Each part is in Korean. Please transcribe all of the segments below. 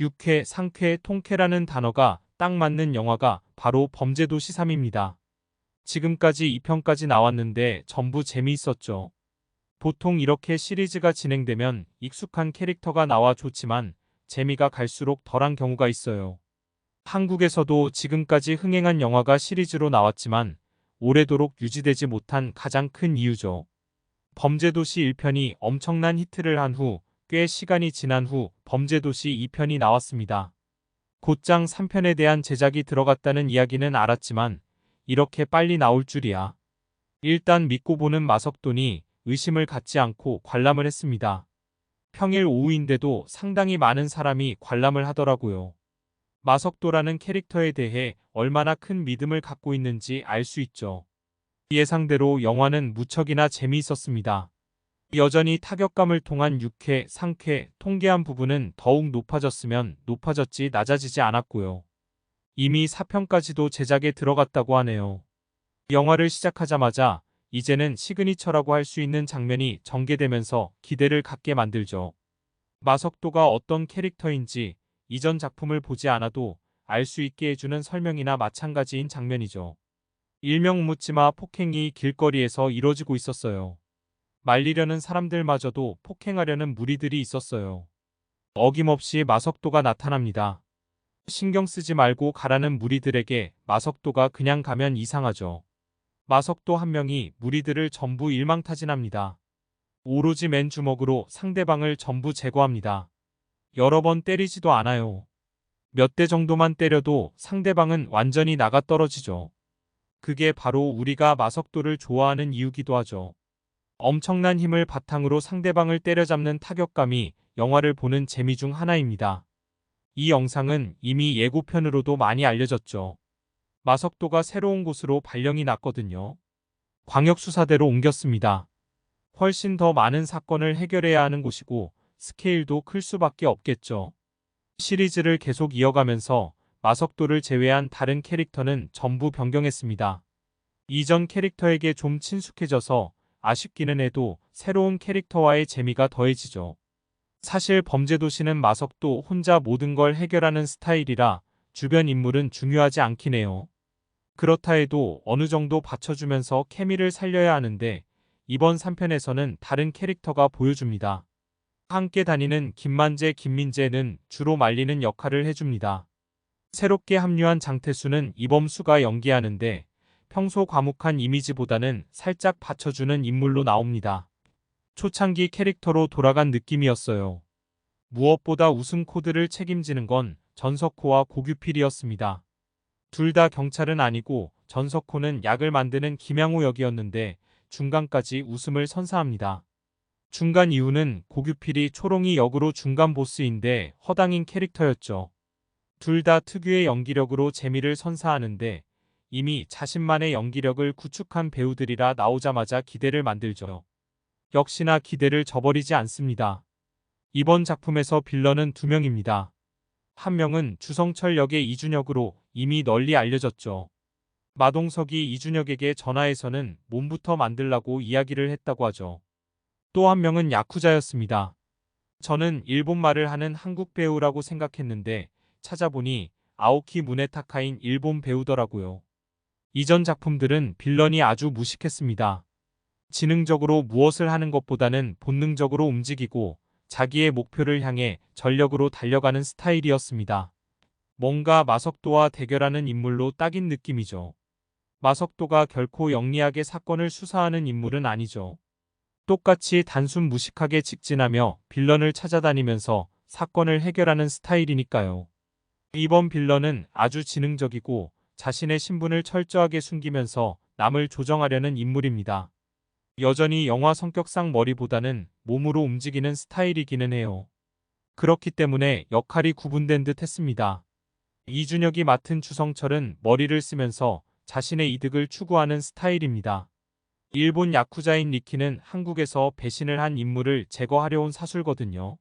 육회, 상쾌, 통쾌라는 단어가 딱 맞는 영화가 바로 범죄도시 3입니다. 지금까지 2편까지 나왔는데 전부 재미있었죠. 보통 이렇게 시리즈가 진행되면 익숙한 캐릭터가 나와 좋지만 재미가 갈수록 덜한 경우가 있어요. 한국에서도 지금까지 흥행한 영화가 시리즈로 나왔지만 오래도록 유지되지 못한 가장 큰 이유죠. 범죄도시 1편이 엄청난 히트를 한 후 꽤 시간이 지난 후 범죄도시 2편이 나왔습니다. 곧장 3편에 대한 제작이 들어갔다는 이야기는 알았지만 이렇게 빨리 나올 줄이야. 일단 믿고 보는 마석돈이 의심을 갖지 않고 관람을 했습니다. 평일 오후인데도 상당히 많은 사람이 관람을 하더라고요. 마석도라는 캐릭터에 대해 얼마나 큰 믿음을 갖고 있는지 알 수 있죠. 예상대로 영화는 무척이나 재미있었습니다. 여전히 타격감을 통한 육회, 상쾌, 통쾌한 부분은 더욱 높아졌으면 높아졌지 낮아지지 않았고요. 이미 4편까지도 제작에 들어갔다고 하네요. 영화를 시작하자마자 이제는 시그니처라고 할 수 있는 장면이 전개되면서 기대를 갖게 만들죠. 마석도가 어떤 캐릭터인지 이전 작품을 보지 않아도 알 수 있게 해주는 설명이나 마찬가지인 장면이죠. 일명 묻지마 폭행이 길거리에서 이뤄지고 있었어요. 말리려는 사람들마저도 폭행하려는 무리들이 있었어요. 어김없이 마석도가 나타납니다. 신경 쓰지 말고 가라는 무리들에게 마석도가 그냥 가면 이상하죠. 마석도 한 명이 무리들을 전부 일망타진합니다. 오로지 맨 주먹으로 상대방을 전부 제거합니다. 여러 번 때리지도 않아요. 몇 대 정도만 때려도 상대방은 완전히 나가 떨어지죠. 그게 바로 우리가 마석도를 좋아하는 이유기도 하죠. 엄청난 힘을 바탕으로 상대방을 때려잡는 타격감이 영화를 보는 재미 중 하나입니다. 이 영상은 이미 예고편으로도 많이 알려졌죠. 마석도가 새로운 곳으로 발령이 났거든요. 광역수사대로 옮겼습니다. 훨씬 더 많은 사건을 해결해야 하는 곳이고 스케일도 클 수밖에 없겠죠. 시리즈를 계속 이어가면서 마석도를 제외한 다른 캐릭터는 전부 변경했습니다. 이전 캐릭터에게 좀 친숙해져서 아쉽기는 해도 새로운 캐릭터와의 재미가 더해지죠. 사실 범죄도시는 마석도 혼자 모든 걸 해결하는 스타일이라 주변 인물은 중요하지 않긴 해요. 그렇다 해도 어느 정도 받쳐주면서 케미를 살려야 하는데 이번 3편에서는 다른 캐릭터가 보여줍니다. 함께 다니는 김만재, 김민재는 주로 말리는 역할을 해줍니다. 새롭게 합류한 장태수는 이범수가 연기하는데 평소 과묵한 이미지보다는 살짝 받쳐주는 인물로 나옵니다. 초창기 캐릭터로 돌아간 느낌이었어요. 무엇보다 웃음 코드를 책임지는 건 전석호와 고규필이었습니다. 둘 다 경찰은 아니고 전석호는 약을 만드는 김양호 역이었는데 중간까지 웃음을 선사합니다. 중간 이유는 고규필이 초롱이 역으로 중간 보스인데 허당인 캐릭터였죠. 둘 다 특유의 연기력으로 재미를 선사하는데 이미 자신만의 연기력을 구축한 배우들이라 나오자마자 기대를 만들죠. 역시나 기대를 저버리지 않습니다. 이번 작품에서 빌런은 두 명입니다. 한 명은 주성철 역의 이준혁으로 이미 널리 알려졌죠. 마동석이 이준혁에게 전화해서는 몸부터 만들라고 이야기를 했다고 하죠. 또 한 명은 야쿠자였습니다. 저는 일본말을 하는 한국 배우라고 생각했는데 찾아보니 아오키 무네타카인 일본 배우더라고요. 이전 작품들은 빌런이 아주 무식했습니다. 지능적으로 무엇을 하는 것보다는 본능적으로 움직이고 자기의 목표를 향해 전력으로 달려가는 스타일이었습니다. 뭔가 마석도와 대결하는 인물로 딱인 느낌이죠. 마석도가 결코 영리하게 사건을 수사하는 인물은 아니죠. 똑같이 단순 무식하게 직진하며 빌런을 찾아다니면서 사건을 해결하는 스타일이니까요. 이번 빌런은 아주 지능적이고 자신의 신분을 철저하게 숨기면서 남을 조정하려는 인물입니다. 여전히 영화 성격상 머리보다는 몸으로 움직이는 스타일이기는 해요. 그렇기 때문에 역할이 구분된 듯 했습니다. 이준혁이 맡은 주성철은 머리를 쓰면서 자신의 이득을 추구하는 스타일입니다. 일본 야쿠자인 리키는 한국에서 배신을 한 인물을 제거하려 온 사술거든요.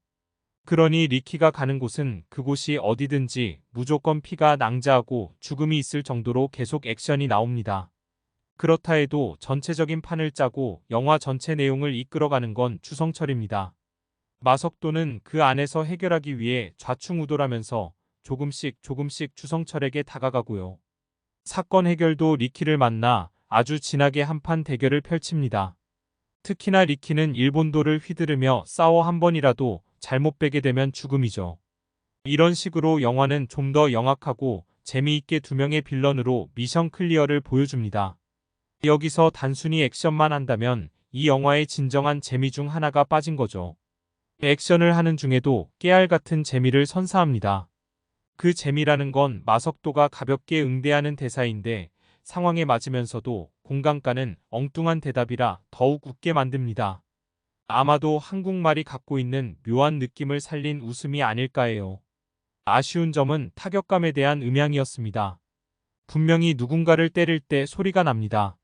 그러니 리키가 가는 곳은 그곳이 어디든지 무조건 피가 낭자하고 죽음이 있을 정도로 계속 액션이 나옵니다. 그렇다 해도 전체적인 판을 짜고 영화 전체 내용을 이끌어가는 건 주성철입니다. 마석도는 그 안에서 해결하기 위해 좌충우돌하면서 조금씩 조금씩 주성철에게 다가가고요. 사건 해결도 리키를 만나 아주 진하게 한판 대결을 펼칩니다. 특히나 리키는 일본도를 휘두르며 싸워 한 번이라도 잘못 빼게 되면 죽음이죠. 이런 식으로 영화는 좀 더 영악하고 재미있게 두 명의 빌런으로 미션 클리어를 보여줍니다. 여기서 단순히 액션만 한다면 이 영화의 진정한 재미 중 하나가 빠진 거죠. 액션을 하는 중에도 깨알 같은 재미를 선사합니다. 그 재미라는 건 마석도가 가볍게 응대하는 대사인데 상황에 맞으면서도 공감가는 엉뚱한 대답이라 더욱 웃게 만듭니다. 아마도 한국말이 갖고 있는 묘한 느낌을 살린 웃음이 아닐까 해요. 아쉬운 점은 타격감에 대한 음향이었습니다. 분명히 누군가를 때릴 때 소리가 납니다.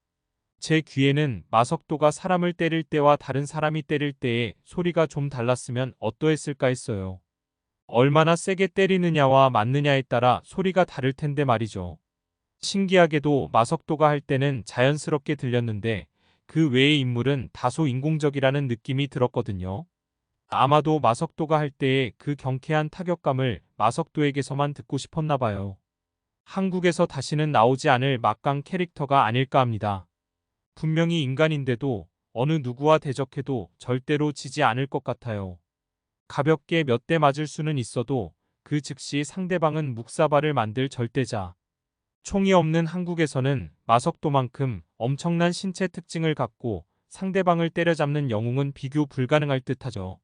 제 귀에는 마석도가 사람을 때릴 때와 다른 사람이 때릴 때의 소리가 좀 달랐으면 어떠했을까 했어요. 얼마나 세게 때리느냐와 맞느냐에 따라 소리가 다를 텐데 말이죠. 신기하게도 마석도가 할 때는 자연스럽게 들렸는데 그 외의 인물은 다소 인공적이라는 느낌이 들었거든요. 아마도 마석도가 할 때의 그 경쾌한 타격감을 마석도에게서만 듣고 싶었나 봐요. 한국에서 다시는 나오지 않을 막강 캐릭터가 아닐까 합니다. 분명히 인간인데도 어느 누구와 대적해도 절대로 지지 않을 것 같아요. 가볍게 몇 대 맞을 수는 있어도 그 즉시 상대방은 묵사발을 만들 절대자. 총이 없는 한국에서는 마석도만큼 엄청난 신체 특징을 갖고 상대방을 때려잡는 영웅은 비교 불가능할 듯하죠.